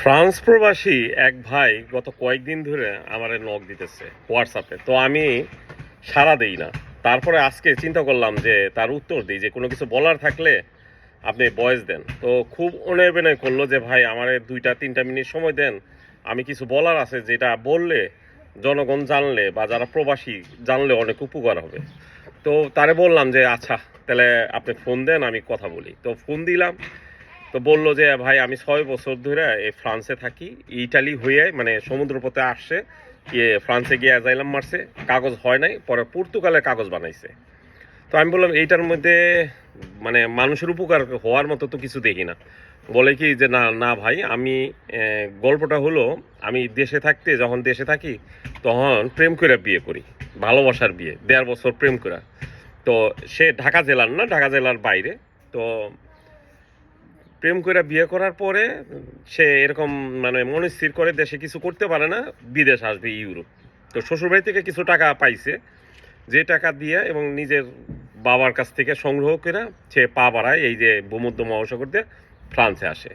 France প্রবাসী এক ভাই গত কয়েকদিন ধরে আমার নখ দিতেছে হোয়াটসঅ্যাপে তো আমি সাড়া দেই না। তারপরে আজকে চিন্তা করলাম যে তার উত্তর দিই যে কোনো কিছু বলার থাকলে আপনি বয়স দেন। তো খুব অনয় বিনয় করল যে, ভাই, আমার দুইটা, তিনটা মিনিট সময় দেন। আমি কিছু বলার আছে যেটা বললে জনগণ জানলে বা যারা প্রবাসী জানলে অনেক উপকার হবে। তো তারে বললাম যে আচ্ছা তাহলে আপনি ফোন দেন, আমি কথা বলি। তো ফোন দিলাম। তো বলল যে, ভাই, আমি ছয় বছর ধরে এই ফ্রান্সে থাকি। ইটালি হয়ে মানে সমুদ্রপথে আসছে গিয়ে ফ্রান্সে গিয়ে অ্যাজাইলাম মারছে। কাগজ হয় নাই, পরে পর্তুগালের কাগজ বানাইছে। তো আমি বললাম, এইটার মধ্যে মানে মানুষের উপকার হওয়ার মতো তো কিছু দেখি না। বলে কি যে, না না ভাই, আমি গল্পটা হলো, আমি দেশে থাকতে, যখন দেশে থাকি, তখন প্রেম করে বিয়ে করি, ভালোবাসার বিয়ে, দেড় বছর প্রেম করা তো সে ঢাকা জেলার না, ঢাকা জেলার বাইরে, তো প্রেম করে বিয়ে করার পরে সে এরকম মানে মনস্থির করে দেশে কিছু করতে পারে না, বিদেশ আসবে ইউরোপ। তো শ্বশুরবাড়ি থেকে কিছু টাকা পাইছে। যে টাকা দিয়ে এবং নিজের বাবার কাছ থেকে সংগ্রহ করে সে পা বাড়ায় এই যে ভূমধ্য মহাসাগর দিয়ে ফ্রান্সে আসে।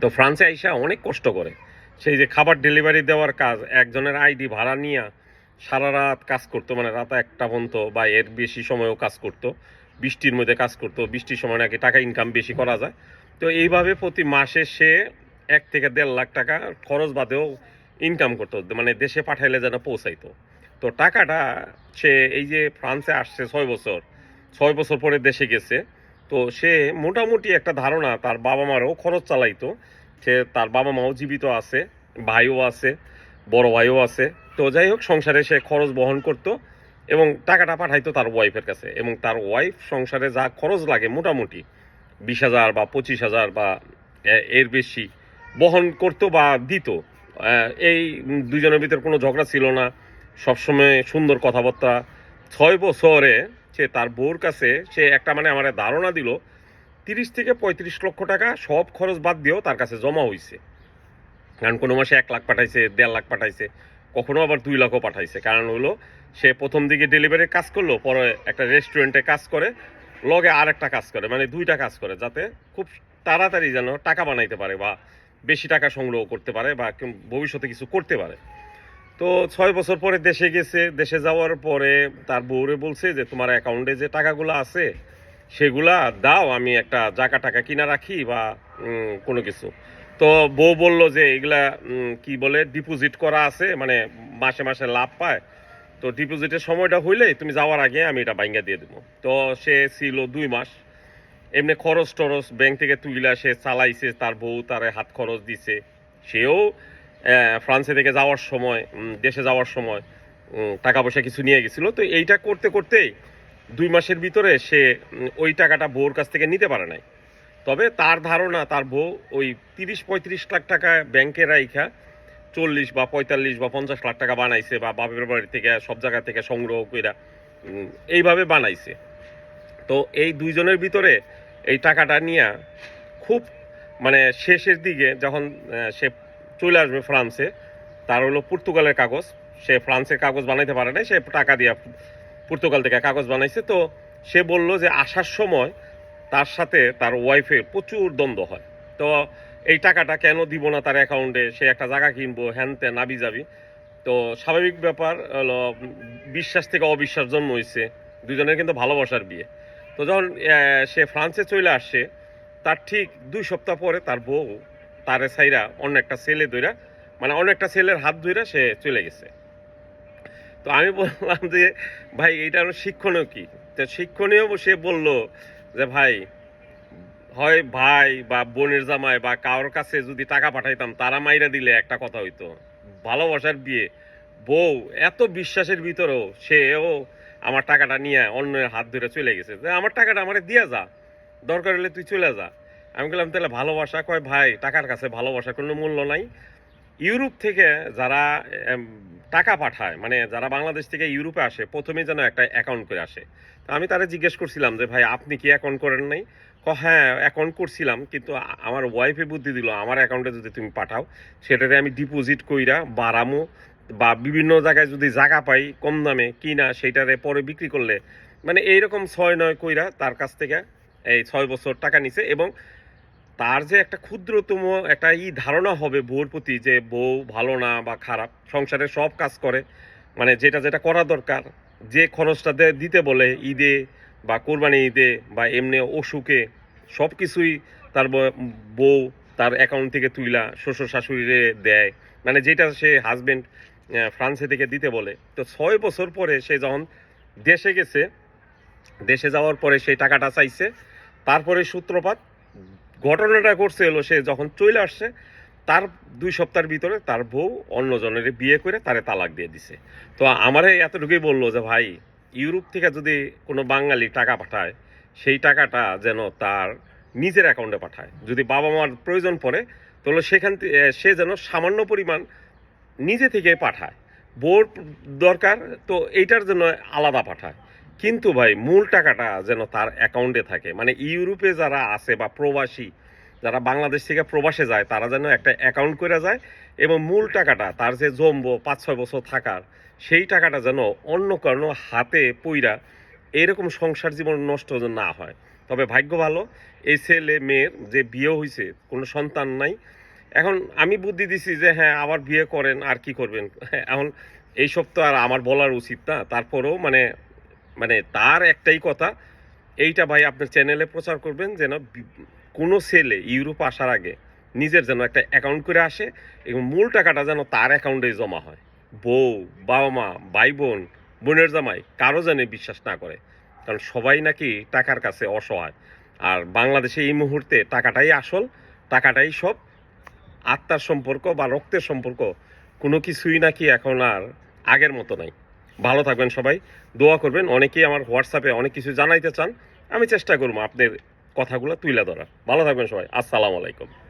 তো ফ্রান্সে আইসা অনেক কষ্ট করে। সেই যে খাবার ডেলিভারি দেওয়ার কাজ, একজনের আইডি ভাড়া নিয়ে সারা রাত কাজ করতো মানে রাত একটা পর্যন্ত বা এর বেশি সময়ও কাজ করতো, বৃষ্টির মধ্যে কাজ করতো, বৃষ্টির সময় নাকি টাকা ইনকাম বেশি করা যায়। তো এইভাবে প্রতি মাসে সে এক থেকে দেড় লাখ টাকা খরচ বাদেও ইনকাম করতো মানে দেশে পাঠাইলে যেন পৌঁছাইতো। তো টাকাটা সে এই যে ফ্রান্সে আসছে ছয় বছর ছয় বছর পরে দেশে গেছে, তো সে মোটামুটি একটা ধারণা, তার বাবা মারও খরচ চালাইতো, সে তার বাবা মাও জীবিত আছে, ভাইও আছে, বড় ভাইও আছে। তো যাই হোক, সংসারে সে খরচ বহন করতো এবং টাকাটা পাঠাইতো তার ওয়াইফের কাছে এবং তার ওয়াইফ সংসারে যা খরচ লাগে মোটামুটি বিশ হাজার বা পঁচিশ হাজার বা এর বেশি বহন করতো বা দিত। এই দুজনের ভিতর কোনো ঝগড়া ছিল না। সবসময় সুন্দর কথাবার্তা। ছয় বছরে সে তার বউর কাছে সে একটা মানে আমার ধারণা দিল, তিরিশ থেকে পঁয়ত্রিশ লক্ষ টাকা সব খরচ বাদ দিয়েও তার কাছে জমা হয়েছে কারণ কোনো মাসে এক লাখ পাঠাইছে, দেড় লাখ পাঠাইছে, কখনো আবার দুই লাখও পাঠাইছে। কারণ হলো সে প্রথম দিকে ডেলিভারি কাজ করল, পরে একটা রেস্টুরেন্টে কাজ করে লগে আর একটা কাজ করে মানে দুইটা কাজ করে, যাতে খুব তাড়াতাড়ি যেন টাকা বানাইতে পারে বা বেশি টাকা সংগ্রহ করতে পারে বা ভবিষ্যতে কিছু করতে পারে। তো ছয় বছর পরে দেশে গেছে, দেশে যাওয়ার পরে তার বউরে বলছে যে, তোমার অ্যাকাউন্টে যে টাকাগুলো আছে, সেগুলা দাও, আমি একটা জায়গা টাকা কিনা রাখি বা কোনো কিছু। তো বউ বলল যে, এগুলা কি বলে ডিপোজিট করা আছে মানে মাসে মাসে লাভ পায়। তো ডিপোজিটের সময়টা হইলে তুমি যাওয়ার আগে আমি এটা বাইঙ্গা দিয়ে দেবো। তো সে ছিল দুই মাস। এমনি খরচ টরচ ব্যাংক থেকে তুইলা সে চালাইছে, তার বউ তার হাত খরচ দিছে। সেও ফ্রান্সে থেকে যাওয়ার সময় দেশে যাওয়ার সময় টাকা পয়সা কিছু নিয়ে গেছিল। তো এইটা করতে করতেই দুই মাসের ভিতরে সে ওই টাকাটা বউর কাছ থেকে নিতে পারে নাই। তবে তার ধারণা, তার বউ ওই তিরিশ পঁয়ত্রিশ লাখ টাকা ব্যাংকে রাইখা চল্লিশ বা পঁয়তাল্লিশ বা পঞ্চাশ লাখ টাকা বানাইছে বা বাপের বাড়ি থেকে সব জায়গা থেকে সংগ্রহ উম, এইভাবে বানাইছে। তো এই দুইজনের ভিতরে এই টাকাটা নিয়ে খুব মানে শেষের দিকে যখন সে চলে আসবে ফ্রান্সে তার হলো পর্তুগালের কাগজ। সে ফ্রান্সের কাগজ বানাইতে পারে নাই সে টাকা দিয়ে পর্তুগাল থেকে কাগজ বানাইছে। তো সে বলল যে আসার সময় তার সাথে তার ওয়াইফের প্রচুর দ্বন্দ্ব হয়। তো এই টাকাটা কেন দিব না তার অ্যাকাউন্টে সে একটা জায়গা কিনবো, হ্যান ত্যান নাবি যাবি তো স্বাভাবিক ব্যাপার, হলো, বিশ্বাস থেকে অবিশ্বাস জন্ম হয়েছে দুজনের কিন্তু ভালোবাসার বিয়ে। তো যখন সে ফ্রান্সে চলে আসছে, তার ঠিক দুই সপ্তাহ পরে তার বউ, তারে সাইরা অন্য একটা ছেলে ধইরা মানে অন্য একটা ছেলের হাত ধইরা সে চলে গেছে। তো আমি বললাম যে, ভাই এইটা শিক্ষণীয় কি? তো শিক্ষণীয় সে বলল যে, ভাই হয় ভাই বা বোনের জামাই বা কারোর কাছে যদি টাকা পাঠাইতাম, তারা মাইরা দিলে একটা কথা হইতো। ভালোবাসার বিয়ে। বউ এত বিশ্বাসের ভিতরেও সেও আমার টাকাটা নিয়ে অন্যের হাত ধরে চলে গেছে। যে আমার টাকাটা আমার দিয়ে যা, দরকার হলে তুই চলে যা। আমি বললাম, তাহলে ভালোবাসা? কয়, ভাই, টাকার কাছে ভালোবাসার কোনো মূল্য নাই। ইউরোপ থেকে যারা টাকা পাঠায় মানে যারা বাংলাদেশ থেকে ইউরোপে আসে প্রথমে যেন একটা অ্যাকাউন্ট করে আসে। তো আমি তারা জিজ্ঞেস করছিলাম যে, ভাই, আপনি কি অ্যাকাউন্ট করেন নাই? হ্যাঁ অ্যাকাউন্ট করছিলাম, কিন্তু আমার ওয়াইফে বুদ্ধি দিল, আমার অ্যাকাউন্টে যদি তুমি পাঠাও সেটাতে আমি ডিপোজিট কইরা বাড়ামো বা বিভিন্ন জায়গায় যদি জায়গা পাই কম দামে কিনা সেইটারে পরে বিক্রি করলে মানে এইরকম ছয় নয় কইরা তার কাছ থেকে এই ছয় বছর টাকা নিছে এবং তার যে একটা ক্ষুদ্রতম একটা ই ধারণা হবে বউর প্রতি যে বউ ভালো না বা খারাপ, সংসারে সব কাজ করে মানে যেটা যেটা করা দরকার, যে খরচটা দিতে বলে ঈদে বা কোরবানি ঈদে বা এমনি অসুখে সব কিছুই তার বউ তার অ্যাকাউন্ট থেকে তুইলা শ্বশুর শাশুড়িরে দেয়। মানে যেটা সে হাজবেন্ড ফ্রান্সে থেকে দিতে বলে। তো ছয় বছর পরে সে যখন দেশে গেছে, দেশে যাওয়ার পরে সেই টাকাটা চাইছে, তারপরে সূত্রপাত ঘটনাটা করছে এলো সে যখন চলে আসছে, তার দুই সপ্তাহের ভিতরে তার বউ অন্যজনের বিয়ে করে তারে তালাক দিয়ে দিছে। তো আমারে এতটুকুই বলল যে, ভাই, ইউরোপ থেকে যদি কোনো বাঙালি টাকা পাঠায়, সেই টাকাটা যেন তার নিজের অ্যাকাউন্টে পাঠায়। যদি বাবা মার প্রয়োজন পড়ে, তাহলে সেখান থেকে সে যেন সামান্য পরিমাণ নিজে থেকে পাঠায়। বোর দরকার, তো এইটার জন্য আলাদা পাঠায়। কিন্তু ভাই, মূল টাকাটা যেন তার অ্যাকাউন্টে থাকে। মানে ইউরোপে যারা আছে বা প্রবাসী, যারা বাংলাদেশ থেকে প্রবাসে যায়, তারা যেন একটা অ্যাকাউন্ট করে যায় এবং মূল টাকাটা, তার যে জমবো পাঁচ ছয় বছর থাকার, সেই টাকাটা যেন অন্য কারণ হাতে পইরা এরকম সংসার জীবন নষ্ট না হয়। তবে ভাগ্য ভালো, এই ছেলে মেয়ের যে বিয়ে হয়েছে কোনো সন্তান নাই। এখন আমি বুদ্ধি দিছি যে হ্যাঁ আবার বিয়ে করেন, আর কি করবেন? এখন এইসব তো আর আমার বলার উচিত না। তারপরেও মানে মানে তার একটাই কথা, এইটা ভাই আপনার চ্যানেলে প্রচার করবেন যেন কোনো ছেলে ইউরোপ আসার আগে নিজের যেন একটা অ্যাকাউন্ট করে আসে এবং মূল টাকাটা যেন তার অ্যাকাউন্টে জমা হয়। বউ বাবা মা ভাই বোন বোনের জামাই, কারও যেন বিশ্বাস না করে। কারণ সবাই নাকি টাকার কাছে অসহায়। আর বাংলাদেশে এই মুহূর্তে টাকাটাই আসল, টাকাটাই সব। আত্মার সম্পর্ক বা রক্তের সম্পর্ক কোনো কিছুই নাকি এখন আর আগের মতো নাই। ভালো থাকবেন সবাই, দোয়া করবেন। অনেকেই আমার হোয়াটসঅ্যাপে অনেক কিছু জানাইতে চান, আমি চেষ্টা করব আপনার কথাগুলো তুলে ধরার। ভালো থাকবেন সবাই, আসসালামু আলাইকুম।